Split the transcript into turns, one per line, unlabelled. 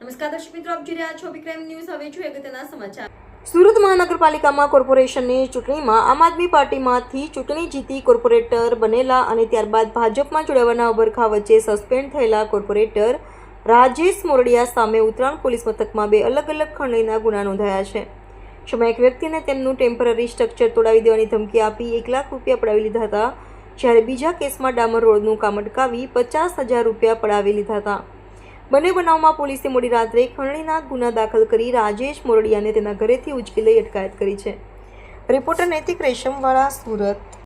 નમસ્કાર દર્શક મિત્રો, આપ જોઈ રહ્યા છો વિક્રમ ન્યૂઝ. હવે જોઈએ અગત્યના સમાચાર.
સુરત મહાનગરપાલિકામાં કોર્પોરેશનની ચૂંટણીમાં આમ આદમી પાર્ટીમાંથી ચૂંટણી જીતી કોર્પોરેટર બનેલા અને ત્યારબાદ ભાજપમાં જોડાવાના અબરખા વચ્ચે સસ્પેન્ડ થયેલા કોર્પોરેટર રાજેશ મોરડિયા સામે ઉત્તરાયણ પોલીસ મથકમાં બે અલગ અલગ ખંડણીના ગુના નોંધાયા છે. જેમાં એક વ્યક્તિને તેમનું ટેમ્પરરી સ્ટ્રક્ચર તોડાવી દેવાની ધમકી આપી એક લાખ રૂપિયા પડાવી લીધા હતા, જ્યારે બીજા કેસમાં ડામર રોડનું કામ અટકાવી પચાસ હજાર રૂપિયા પડાવી લીધા હતા. બંને બનાવમાં પોલીસે મોડી રાત્રે ખંડણીના ગુના દાખલ કરી રાજેશ મોરડિયાને તેના ઘરેથી ઉચકી લઈ અટકાયત કરી છે. રિપોર્ટર નૈતિક રેશમવાળા, સુરત.